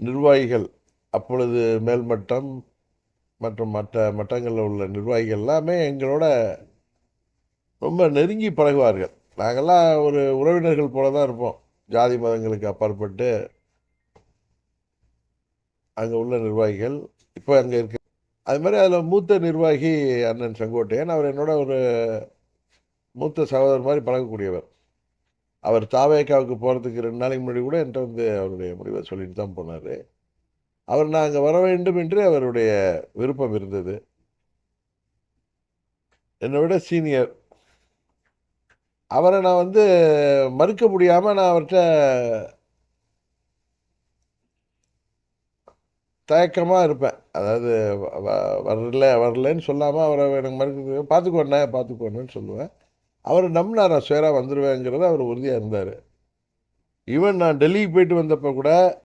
நிர்வாகிகள் அப்பொழுது மேல்மட்டம் மற்றும் மற்ற மட்டங்களில் உள்ள நிர்வாகிகள் எல்லாமே எங்களோட ரொம்ப நெருங்கி பழகுவார்கள். நாங்கள்லாம் ஒரு உறவினர்கள் போல தான் இருப்போம். ஜாதி மதங்களுக்கு அப்பாற்பட்டு அங்கே உள்ள நிர்வாகிகள் இப்போ அங்கே இருக்கு அது மாதிரி அதில் மூத்த நிர்வாகி அண்ணன் செங்கோட்டையன் அவர் என்னோட ஒரு மூத்த சகோதரர் மாதிரி பழகக்கூடியவர். அவர் தாவேக்காவுக்கு போகிறதுக்கு ரெண்டு நாளைக்கு முன்னாடி கூட என்கிட்ட வந்து அவருடைய முடிவை சொல்லிட்டு தான் போனார். அவர் நான் அங்கே வர வேண்டும் என்று அவருடைய விருப்பம் இருந்தது. என்னை விட சீனியர். அவரை நான் வந்து மறுக்க முடியாமல் நான் அவர்கிட்ட தயக்கமாக இருப்பேன். அதாவது வ- வரல வரலன்னு சொல்லாமல் அவரை எனக்கு மறுக்க பார்த்துக்கோண்ணே பார்த்துக்கோண்ணேன்னு சொல்லுவேன். அவர் நம்பினார் நான் சுயராக வந்துடுவேங்கிறது அவர் உறுதியாக இருந்தார். ஈவன் நான் டெல்லிக்கு போயிட்டு வந்தப்போ கூட